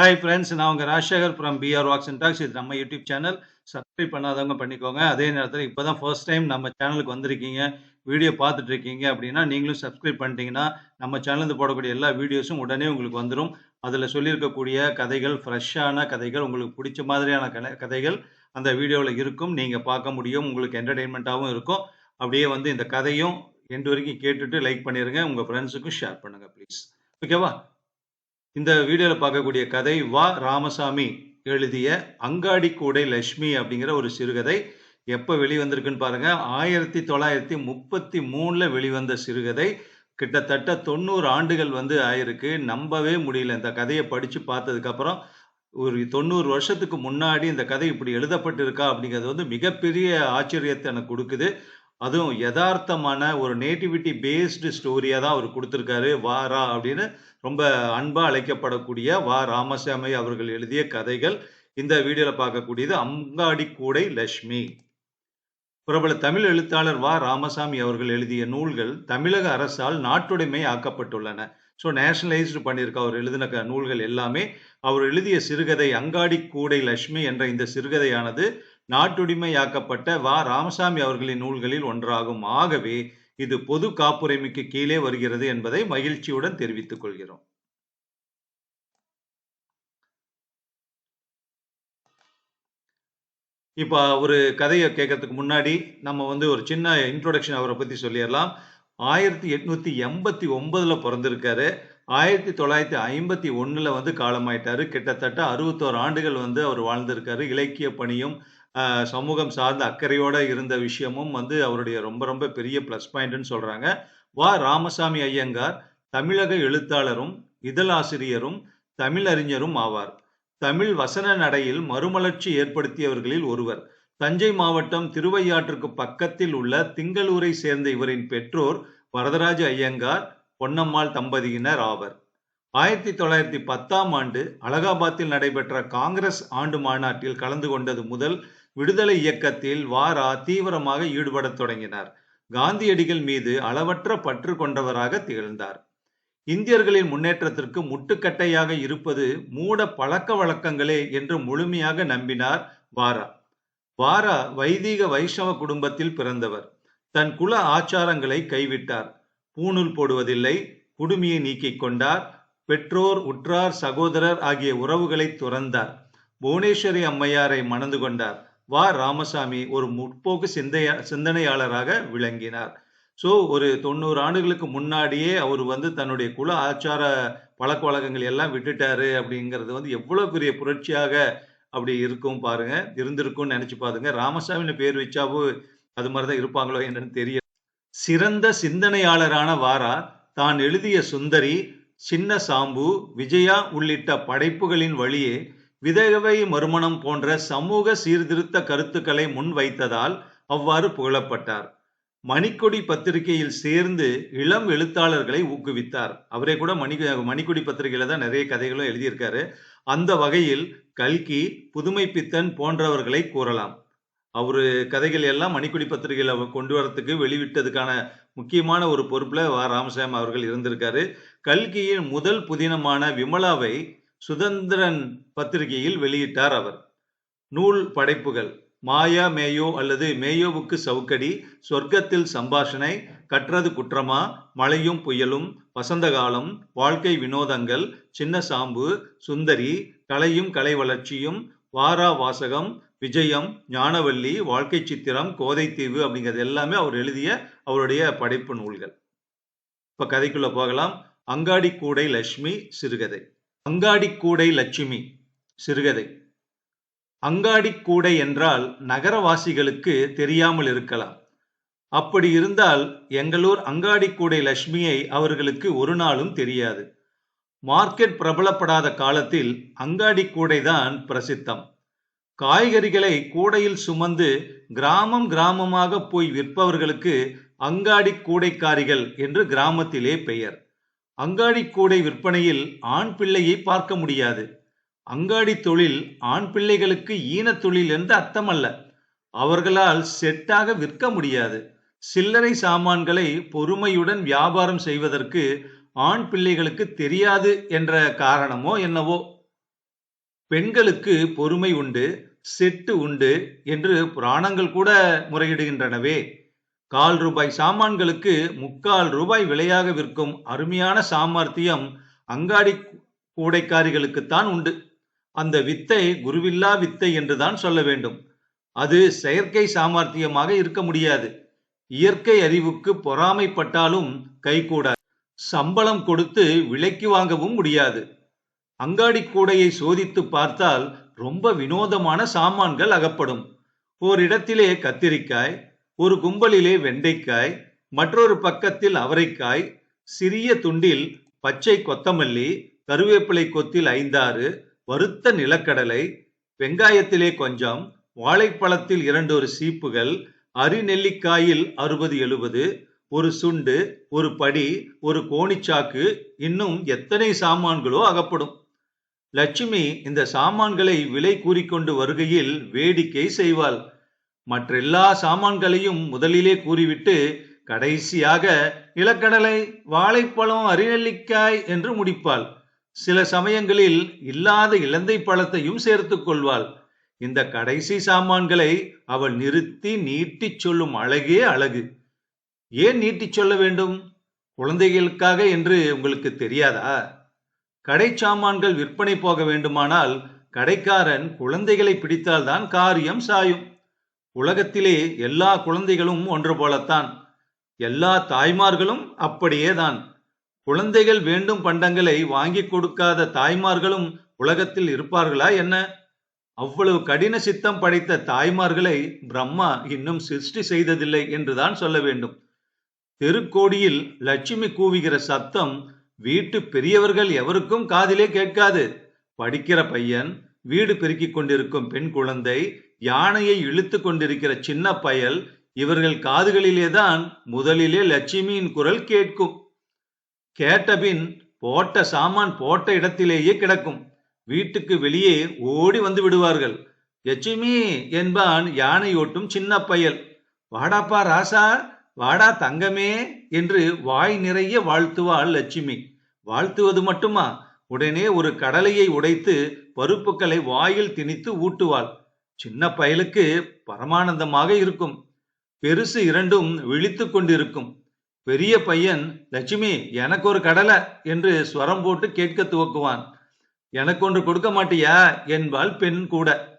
Hi friends நான் உங்கள் Rajasekar from PR walks and talks இது நம்ம யூடியூப் சேனல் சப்ஸ்கிரைப் பண்ணாதவங்க பண்ணிக்கோங்க. அதே நேரத்தில் இப்போ தான் ஃபர்ஸ்ட் டைம் நம்ம சேனலுக்கு வந்திருக்கீங்க. வீடியோ பார்த்துட்டு இருக்கீங்க அப்படின்னா நீங்களும் சப்ஸ்கிரைப் பண்ணிட்டீங்கன்னா நம்ம சேனலில் போடக்கூடிய எல்லா வீடியோஸும் உடனே உங்களுக்கு வந்துடும் அதில் சொல்லியிருக்கக்கூடிய கதைகள் ஃப்ரெஷ்ஷான கதைகள் உங்களுக்கு பிடிச்ச மாதிரியான கதை கதைகள் அந்த வீடியோவில் இருக்கும். நீங்கள் பார்க்க முடியும். உங்களுக்கு என்டர்டெயின்மெண்ட்டாகவும் இருக்கும். அப்படியே வந்து இந்த கதையும் எண்டு வரைக்கும் கேட்டுட்டு லைக் பண்ணிடுங்க உங்கள் ஃப்ரெண்ட்ஸுக்கும் ஷேர் பண்ணுங்கள் ப்ளீஸ் ஓகேவா இந்த வீடியோவில் பார்க்கக்கூடிய கதை வா ராமசாமி எழுதிய அங்காடி கூடை லட்சுமி அப்படிங்கிற ஒரு சிறுகதை எப்போ வெளிவந்திருக்குன்னு பாருங்க. ஆயிரத்தி தொள்ளாயிரத்தி முப்பத்தி மூணில் வெளிவந்த சிறுகதை. கிட்டத்தட்ட தொண்ணூறு ஆண்டுகள் வந்து ஆயிருக்கு. நம்பவே முடியல. இந்த கதையை படித்து பார்த்ததுக்கப்புறம் ஒரு தொண்ணூறு வருஷத்துக்கு முன்னாடி இந்த கதை இப்படி எழுதப்பட்டிருக்கா அப்படிங்கிறது வந்து மிகப்பெரிய ஆச்சரியத்தை எனக்கு கொடுக்குது. அதுவும் யதார்த்தமான ஒரு நேட்டிவிட்டி பேஸ்டு ஸ்டோரியாக தான் அவர் கொடுத்துருக்காரு. வா ரா அப்படின்னு ரொம்ப அன்பாக அழைக்கப்படக்கூடிய வா ராமசாமி அவர்கள் எழுதிய கதைகள் இந்த வீடியோவில் பார்க்கக்கூடியது. அங்காடி கூடை லட்சுமி. பிரபல தமிழ் எழுத்தாளர் வா ராமசாமி அவர்கள் எழுதிய நூல்கள் தமிழக அரசால் நாட்டுடைமை ஆக்கப்பட்டுள்ளன. ஸோ நேஷனலைஸ்டு பண்ணியிருக்க அவர் எழுதின நூல்கள் எல்லாமே அவர் எழுதிய சிறுகதை அங்காடி கூடை லட்சுமி என்ற இந்த சிறுகதையானது நாட்டுடைமையாக்கப்பட்ட வா. ராமசாமி அவர்களின் நூல்களில் ஒன்றாகும். ஆகவே இது பொது காப்புரிமைக்கு கீழே வருகிறது என்பதை மகிழ்ச்சியுடன் தெரிவித்துக் கொள்கிறோம். இப்போ ஒரு கதையை கேட்கறதுக்கு முன்னாடி நம்ம வந்து ஒரு சின்ன இன்ட்ரோடக்ஷன் அவரை பத்தி சொல்லிடலாம். ஆயிரத்தி எட்நூத்தி எண்பத்தி ஒன்பதுல பிறந்திருக்காரு. ஆயிரத்தி தொள்ளாயிரத்தி ஐம்பத்தி ஒண்ணுல வந்து காலமாயிட்டாரு. கிட்டத்தட்ட அறுபத்தோரு ஆண்டுகள் வந்து அவர் வாழ்ந்திருக்காரு. இலக்கிய பணியும் சமூகம் சார்ந்த அக்கறையோட இருந்த விஷயமும் வந்து அவருடைய ரொம்ப ரொம்ப பெரிய ப்ளஸ் பாயிண்ட்னு சொல்றாங்க. வா ராமசாமி ஐயங்கார் தமிழக எழுத்தாளரும் இதழாசிரியரும் தமிழறிஞரும் ஆவார். தமிழ் வசன நடையில் மறுமலர்ச்சி ஏற்படுத்தியவர்களில் ஒருவர். தஞ்சை மாவட்டம் திருவையாற்றுக்கு பக்கத்தில் உள்ள திங்களூரை சேர்ந்த இவரின் பெற்றோர் வரதராஜ ஐயங்கார் பொன்னம்மாள் தம்பதியினர் ஆவர். ஆயிரத்தி தொள்ளாயிரத்தி பத்தாம் ஆண்டு அலகாபாத்தில் நடைபெற்ற காங்கிரஸ் ஆண்டு மாநாட்டில் கலந்து கொண்டது முதல் விடுதலை இயக்கத்தில் வாரா தீவிரமாக ஈடுபடத் தொடங்கினார். காந்தியடிகள் மீது அளவற்ற பற்று கொண்டவராக திகழ்ந்தார். இந்தியர்களின் முன்னேற்றத்திற்கு முட்டுக்கட்டையாக இருப்பது மூட பழக்க வழக்கங்களே என்று முழுமையாக நம்பினார் வாரா. வாரா வைதீக வைஷ்ணவ குடும்பத்தில் பிறந்தவர். தன் குல ஆச்சாரங்களை கைவிட்டார். பூணூல் போடுவதில்லை குடுமியை நீக்கிக் கொண்டார். பெற்றோர் உற்றார் சகோதரர் ஆகிய உறவுகளை துறந்தார். புவனேஸ்வரி அம்மையாரை மணந்து கொண்டார். வா ராமசாமி ஒரு முற்போக்கு சிந்தைய சிந்தனையாளராக விளங்கினார். ஸோ ஒரு தொண்ணூறு ஆண்டுகளுக்கு முன்னாடியே அவர் வந்து தன்னுடைய குல ஆச்சார பழக்க வழக்கங்கள் எல்லாம் விட்டுட்டாரு அப்படிங்கிறது வந்து எவ்வளோ பெரிய புரட்சியாக அப்படி இருக்கும் பாருங்க. இருந்திருக்கும்னு நினைச்சு பாருங்க. ராமசாமின்னு பேர் வச்சாவோ அது மாதிரி தான் இருப்பாங்களோ என்னன்னு தெரியல. சிறந்த சிந்தனையாளரான வாரா தான் எழுதிய சுந்தரி சின்ன சாம்பு விஜயா உள்ளிட்ட படைப்புகளின் வழியே விதவை மறுமணம் போன்ற சமூக சீர்திருத்த கருத்துக்களை முன்வைத்ததால் அவ்வாறு புகழப்பட்டார். மணிக்கொடி பத்திரிகையில் சேர்ந்து இளம் எழுத்தாளர்களை ஊக்குவித்தார். அவரே கூட மணி மணிக்கொடி பத்திரிகையில தான் நிறைய கதைகளும் எழுதியிருக்காரு. அந்த வகையில் கல்கி புதுமை பித்தன் போன்றவர்களை கூறலாம். அவரு கதைகள் எல்லாம் மணிக்குடி பத்திரிகையில கொண்டு வரத்துக்கு வெளிவிட்டதுக்கான முக்கியமான ஒரு பொறுப்புல வா. ராமசாமி அவர்கள் இருந்திருக்காரு. கல்கியின் முதல் புதினமான விமலாவை சுதந்திரன் பத்திரிகையில் வெளியிட்டார் அவர். நூல் படைப்புகள் மாயா மேயோ அல்லது மேயோவுக்கு சவுக்கடி சொர்க்கத்தில் சம்பாஷணை கற்றது குற்றமா மழையும் புயலும் வசந்த காலம் வாழ்க்கை வினோதங்கள் சின்ன சாம்பு சுந்தரி கலையும் கலை வளர்ச்சியும் வாரா வாசகம் விஜயம் ஞானவல்லி வாழ்க்கை சித்திரம் கோதைத்தீவு அப்படிங்கிறது எல்லாமே அவர் எழுதிய அவருடைய படைப்பு நூல்கள். இப்போ கதைக்குள்ளே போகலாம். அங்காடி கூடை லட்சுமி சிறுகதை. அங்காடி கூடை லட்சுமி சிறுகதை. அங்காடிக்கூடை என்றால் நகரவாசிகளுக்கு தெரியாமல் இருக்கலாம். அப்படி இருந்தால் எங்களூர் அங்காடி கூடை லட்சுமியை அவர்களுக்கு ஒரு நாளும் தெரியாது. மார்க்கெட் பிரபலப்படாத காலத்தில் அங்காடி கூடைதான் பிரசித்தம். காய்கறிகளை கூடையில் சுமந்து கிராமம் கிராமமாக போய் விற்பவர்களுக்கு அங்காடி கூடைக்காரிகள் என்று கிராமத்திலே பெயர். அங்காடி கூடை விற்பனையில் ஆண் பிள்ளையை பார்க்க முடியாது. அங்காடி தொழில் ஆண் பிள்ளைகளுக்கு ஈனத் தொழில் என்று அர்த்தமல்ல. அவர்களால் செட்டாக விற்க முடியாது. சில்லறை சாமான்களை பொறுமையுடன் வியாபாரம் செய்வதற்கு ஆண் பிள்ளைகளுக்கு தெரியாது என்ற காரணமோ என்னவோ? பெண்களுக்கு பொறுமை உண்டு செட்டு உண்டு என்று புராணங்கள் கூட முறையிடுகின்றனவே. கால் ரூபாய் சாமான்களுக்கு முக்கால் ரூபாய் விலையாக விற்கும் அருமையான சாமர்த்தியம் அங்காடி கூடைக்காரிகளுக்குத்தான் உண்டு. அந்த வித்தை குருவில்லா வித்தை என்றுதான் சொல்ல வேண்டும். அது செயற்கை சாமர்த்தியமாக இருக்க முடியாது. இயற்கை அறிவுக்கு பொறாமைப்பட்டாலும் கைகூடாது. சம்பளம் கொடுத்து விலைக்கு வாங்கவும் முடியாது. அங்காடி கூடையை சோதித்து பார்த்தால் ரொம்ப வினோதமான சாமான்கள் அகப்படும். ஓரிடத்திலே கத்திரிக்காய் ஒரு கும்பலிலே வெண்டைக்காய் மற்றொரு பக்கத்தில் அவரைக்காய் சிறிய துண்டில் பச்சை கொத்தமல்லி கருவேப்பிலை கொத்தில் ஐந்தாறு வறுத்த நிலக்கடலை வெங்காயத்திலே கொஞ்சம் வாழைப்பழத்தில் இரண்டொரு சீப்புகள் அரிநெல்லிக்காயில் அறுபது எழுபது ஒரு சுண்டு ஒரு படி ஒரு கோணிச்சாக்கு இன்னும் எத்தனை சாமான்களோ அகப்படும். லட்சுமி இந்த சாமான்களை விலை கூறிக்கொண்டு வருகையில் வேடிக்கை செய்வாள். மற்றெல்லா சாமான்களையும் முதலிலே கூறிவிட்டு கடைசியாக நிலக்கடலை வாழைப்பழம் அரிநெல்லிக்காய் என்று முடிப்பாள். சில சமயங்களில் இல்லாத இலந்தை பழத்தையும் சேர்த்துக் கொள்வாள். இந்த கடைசி சாமான்களை அவள் நிறுத்தி நீட்டிச் சொல்லும் அழகே அழகு. ஏன் நீட்டிச் சொல்ல வேண்டும்? குழந்தைகளுக்காக என்று உங்களுக்கு தெரியாதா? கடை சாமான்கள் விற்பனை போக வேண்டுமானால் கடைக்காரன் குழந்தைகளை பிடித்தால்தான் காரியம் சாயும். உலகத்திலே எல்லா குழந்தைகளும் ஒன்று போலத்தான். எல்லா தாய்மார்களும் அப்படியேதான். குழந்தைகள் வேண்டும் பண்டங்களை வாங்கி கொடுக்காத தாய்மார்களும் உலகத்தில் இருப்பார்களா என்ன? அவ்வளவு கடின சித்தம் படைத்த தாய்மார்களை பிரம்மா இன்னும் சிருஷ்டி செய்ததில்லை என்றுதான் சொல்ல வேண்டும். தெருக்கோடியில் லட்சுமி கூவுகிற சத்தம் வீட்டு பெரியவர்கள் எவருக்கும் காதிலே கேட்காது. படிக்கிற பையன் வீடு பெருக்கிக் கொண்டிருக்கும் பெண் குழந்தை யானையை இழுத்து கொண்டிருக்கிற சின்ன பயல் இவர்கள் காதுகளிலேதான் முதலிலே லட்சுமியின் குரல் கேட்கும். கேட்டபின் போட்ட சாமான் போட்ட இடத்திலேயே கிடக்கும். வீட்டுக்கு வெளியே ஓடி வந்து விடுவார்கள். லட்சுமி என்பான் யானையோட்டும் சின்ன பயல். வாடாப்பா ராசா வாடா தங்கமே என்று வாய் நிறைய வாழ்த்துவாள் லட்சுமி. வாழ்த்துவது மட்டுமா? உடனே ஒரு கடலையை உடைத்து பருப்புக்களை வாயில் திணித்து ஊட்டுவாள். சின்ன பயலுக்கு பரமானந்தமாக இருக்கும். பெருசு இரண்டும் விழித்து கொண்டிருக்கும். பெரிய பையன் லட்சுமி எனக்கு ஒரு கடலை என்று ஸ்வரம் போட்டு கேட்க துவக்குவான். எனக்கு ஒன்று கொடுக்க மாட்டியா? என்பாள் பெண் கூட.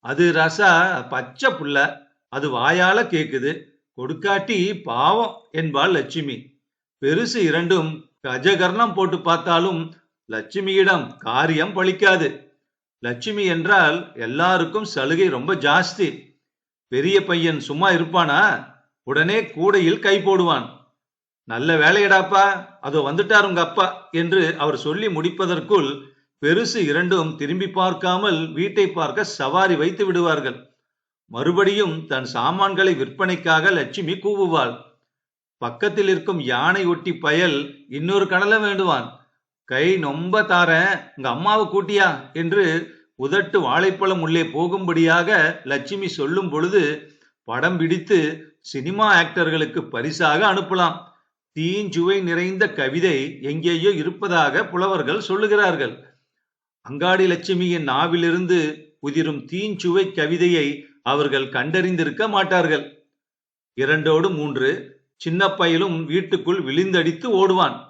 அது ரசா பச்சை புள்ள அது வாயால கேக்குது. கொடுக்காட்டி பாவம் என்பாள் லட்சுமி. பெருசு இரண்டும் கஜகர்ணம் போட்டு பார்த்தாலும் லட்சுமியிடம் காரியம் பழிக்காது. லட்சுமி என்றால் எல்லாருக்கும் சலுகை ரொம்ப ஜாஸ்தி. பெரிய பையன் சும்மா இருப்பானா? உடனே கூடையில் கை போடுவான். நல்ல வேலையடாப்பா அதோ வந்துட்டார் உங்க அப்பா என்று அவர் சொல்லி முடிப்பதற்குள் பெருசு இரண்டும் திரும்பி பார்க்காமல் வீட்டை பார்க்க சவாரி வைத்து விடுவார்கள். மறுபடியும் தன் சாமான்களை விற்பனைக்காக லட்சுமி கூவுவாள். பக்கத்தில் இருக்கும் யானை ஒட்டி பயல் இன்னொரு கடலை வேண்டுவான். கை நொம்ப தாரேன் உங்க அம்மாவை கூட்டியா? என்று உதட்டு வாழைப்பழம் உள்ளே போகும்படியாக லட்சுமி சொல்லும் பொழுது படம் பிடித்து சினிமா ஆக்டர்களுக்கு பரிசாக அனுப்பலாம். தீஞ்சுவை நிறைந்த கவிதை எங்கேயோ இருப்பதாக புலவர்கள் சொல்லுகிறார்கள். அங்காடி லட்சுமியின் நாவிலிருந்து உதிரும் தீஞ்சுவை கவிதையை அவர்கள் கண்டறிந்திருக்க மாட்டார்கள். இரண்டோடு மூன்று சின்னப்பையிலும் வீட்டுக்குள் விழுந்தடித்து ஓடுவான்.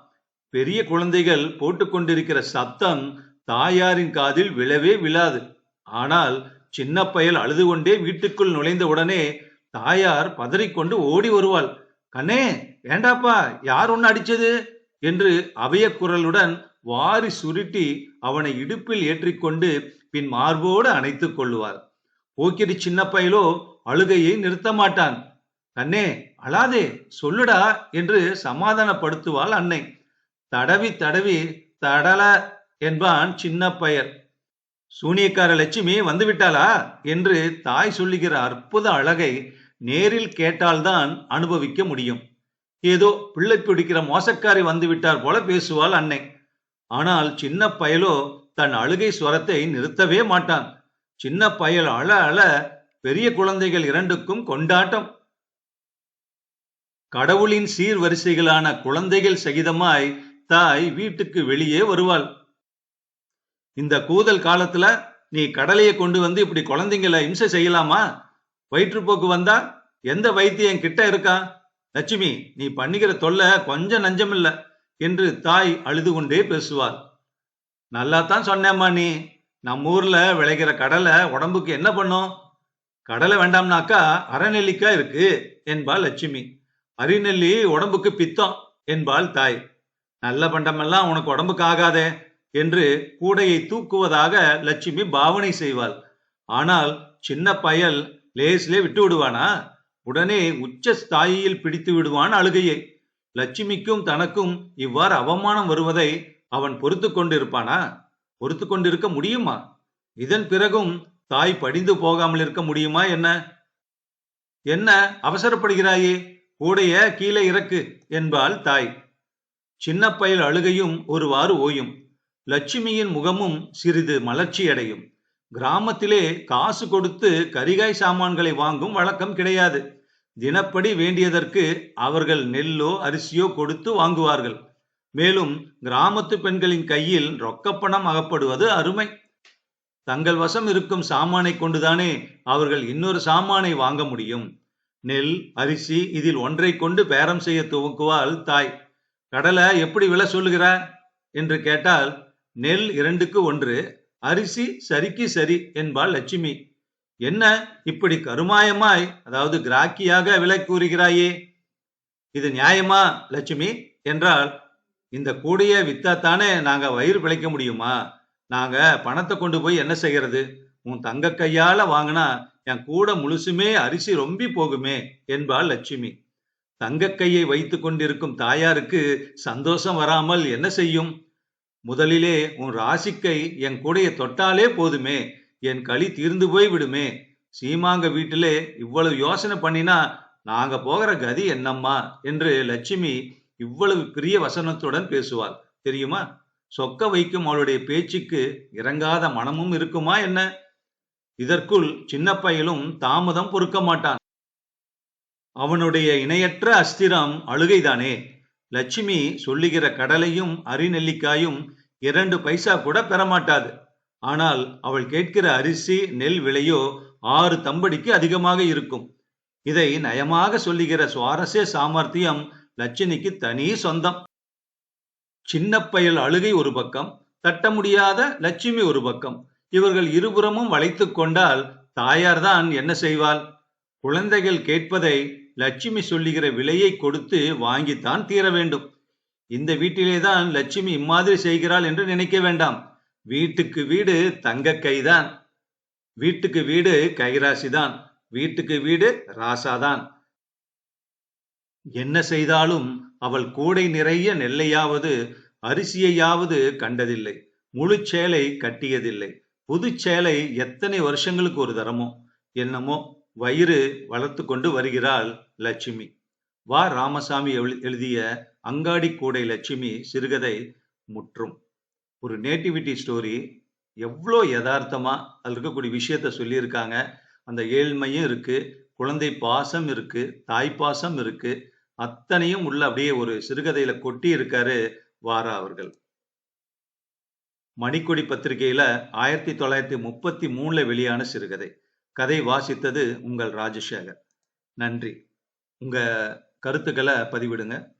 பெரிய குழந்தைகள் போட்டுக்கொண்டிருக்கிற சத்தம் தாயாரின் காதில் விழவே விழாது. ஆனால் சின்ன பயல் அழுது கொண்டே வீட்டுக்குள் நுழைந்த உடனே தாயார் பதறிக்கொண்டு ஓடி வருவாள். கண்ணே ஏண்டாப்பா யார் ஒன்னு அடிச்சது என்று அபய குரலுடன் வாரி சுருட்டி அவனை இடுப்பில் ஏற்றிக்கொண்டு பின் மார்போடு அணைத்துக் கொள்ளுவார் போக்கிரி சின்ன பயலோ அழுகையை நிறுத்த மாட்டான். கண்ணே அழாதே சொல்லுடா என்று சமாதானப்படுத்துவாள் அன்னை. தடவி தடவி தடல என்பான் சின்ன பயர் சூனியக்கார லட்சுமி வந்து விட்டாளா? என்று தாய் சொல்லுகிற அற்புத அழகை நேரில் கேட்டால்தான் அனுபவிக்க முடியும். ஏதோ பிள்ளை பிடிக்கிற மோசக்காரி வந்து விட்டார் போல பேசுவாள் அன்னை. ஆனால் சின்ன பயலோ தன் அழுகை ஸ்வரத்தை நிறுத்தவே மாட்டான். சின்ன பயல் அழ அழ பெரிய குழந்தைகள் இரண்டுக்கும் கொண்டாட்டம். கடவுளின் சீர்வரிசைகளான குழந்தைகள் சகிதமாய் தாய் வீட்டுக்கு வெளியே வருவாள். இந்த கூதல் காலத்துல நீ கடலையை கொண்டு வந்து இப்படி குழந்தைங்களை இம்சை செய்யலாமா? வயிற்றுப்போக்கு வந்தா எந்த வைத்தியம் கிட்ட இருக்கா? லட்சுமி நீ பண்ணிக்கிற தொல்லை கொஞ்சம் நஞ்சமில்ல என்று தாய் அழுது கொண்டே பேசுவாள். நல்லா தான் சொன்னேம்மா நீ. நம்ம ஊர்ல விளைகிற கடலை உடம்புக்கு என்ன பண்ணும்? கடலை வேண்டாம்னாக்கா அரைநெல்லிக்காய் இருக்கு என்பாள் லட்சுமி. அரிநெல்லி உடம்புக்கு பித்தம் என்பாள் தாய். நல்ல பண்டமெல்லாம் உனக்கு உடம்புக்கு ஆகாதே என்று கூடையை தூக்குவதாக லட்சுமி பாவனை செய்வாள். ஆனால் சின்ன பயல் லேஸ்லே விட்டு விடுவானா? உடனே உச்ச ஸ்தாயியில் பிடித்து விடுவான் அழுகையை. லட்சுமிக்கும் தனக்கும் இவ்வாறு அவமானம் வருவதை அவன் பொறுத்து கொண்டிருப்பானா? பொறுத்து கொண்டிருக்க முடியுமா? இதன் பிறகும் தாய் படிந்து போகாமல் இருக்க முடியுமா என்ன? என்ன அவசரப்படுகிறாயே? கூடைய கீழே இறக்கு என்பாள் தாய். சின்ன பயல் அழுகையும் ஒருவாறு ஓயும். லட்சுமியின் முகமும் சிறிது மலர்ச்சியடையும். கிராமத்திலே காசு கொடுத்து கரிகாய் சாமான்களை வாங்கும் வழக்கம் கிடையாது. தினப்படி வேண்டியதற்கு அவர்கள் நெல்லோ அரிசியோ கொடுத்து வாங்குவார்கள். மேலும் கிராமத்து பெண்களின் கையில் ரொக்கப்பணம் அகப்படுவது அருமை. தங்கள் வசம் இருக்கும் சாமானை கொண்டுதானே அவர்கள் இன்னொரு சாமானை வாங்க முடியும். நெல் அரிசி இதில் ஒன்றை கொண்டு பேரம் செய்ய துவக்குவாள் தாய். கடலை எப்படி விலை சொல்லுகிறா? என்று கேட்டால் நெல் இரண்டுக்கு ஒன்று அரிசி சரிக்கு சரி என்பாள் லட்சுமி. என்ன இப்படி கருமாயமாய் அதாவது கிராக்கியாக விலை கூறுகிறாயே? இது நியாயமா லட்சுமி? என்றால் இந்த கூடைய வித்தாத்தானே நாங்க வயிறு பிழைக்க முடியுமா? நாங்க பணத்தை கொண்டு போய் என்ன செய்யறது உன் தங்க கையால வாங்கினா என் கூட முழுசுமே அரிசி ரொம்பி போகுமே என்பாள் லட்சுமி. தங்க கையை வைத்து கொண்டிருக்கும் தாயாருக்கு சந்தோஷம் வராமல் என்ன செய்யும்? முதலிலே உன் ராசிக்கை என் கூடைய தொட்டாலே போதுமே என் களி தீர்ந்து போய் விடுமே. சீமாங்க வீட்டிலே இவ்வளவு யோசனை பண்ணினா நாங்க போகிற கதி என்னம்மா? என்று லட்சுமி இவ்வளவு பிரிய வசனத்துடன் பேசுவாள். தெரியுமா? சொக்க வைக்கும் அவளுடைய பேச்சுக்கு இறங்காத மனமும் இருக்குமா என்ன? இதற்குள் சின்ன தாமதம் பொறுக்க மாட்டான். அவனுடைய இணையற்ற அஸ்திரம் அழுகைதானே? லட்சுமி சொல்லுகிற கடலையும் அரிநெல்லிக்காயும் இரண்டு பைசா கூட பெறமாட்டாது. ஆனால் அவள் கேட்கிற அரிசி நெல் விலையோ ஆறு தம்படிக்கு அதிகமாக இருக்கும். இதை நயமாக சொல்லுகிற சுவாரஸ்ய சாமர்த்தியம் லட்சுமிக்கு தனி சொந்தம். சின்ன பயல் அழுகை ஒரு பக்கம் தட்ட முடியாத லட்சுமி ஒரு பக்கம். இவர்கள் இருபுறமும் வளைத்து கொண்டால் தாயார்தான் என்ன செய்வாள்? குழந்தைகள் கேட்பதை லட்சுமி சொல்லுகிற விலையை கொடுத்து வாங்கித்தான் தீர வேண்டும். இந்த வீட்டிலேதான் லட்சுமி இம்மாதிரி செய்கிறாள் என்று நினைக்க வேண்டாம். வீட்டுக்கு வீடு தங்க கைதான். வீட்டுக்கு வீடு கைராசிதான். வீட்டுக்கு வீடு ராசாதான். என்ன செய்தாலும் அவள் கூடை நிறைய நெல்லையாவது அரிசியையாவது கண்டதில்லை. முழு சேலை கட்டியதில்லை. புது சேலை எத்தனை வருஷங்களுக்கு ஒரு தரமோ என்னமோ. வயிறு வளர்த்து கொண்டு வருகிறாள் லட்சுமி. வா ராமசாமி எழுதிய அங்காடி கூடை லட்சுமி சிறுகதை முற்றும். ஒரு நேட்டிவிட்டி ஸ்டோரி. எவ்வளோ யதார்த்தமா அதில் இருக்கக்கூடிய விஷயத்த சொல்லியிருக்காங்க. அந்த ஏழ்மையும் இருக்கு குழந்தை பாசம் இருக்கு தாய் பாசம் இருக்கு. அத்தனையும் உள்ள அப்படியே ஒரு சிறுகதையில கொட்டி இருக்காரு வாரா அவர்கள். மணிக்கொடி பத்திரிகையில ஆயிரத்தி தொள்ளாயிரத்தி முப்பத்தி மூணுல வெளியான சிறுகதை. கதை வாசித்தது உங்கள் ராஜசேகர். நன்றி. உங்கள் கருத்துக்களை பதிவிடுங்க.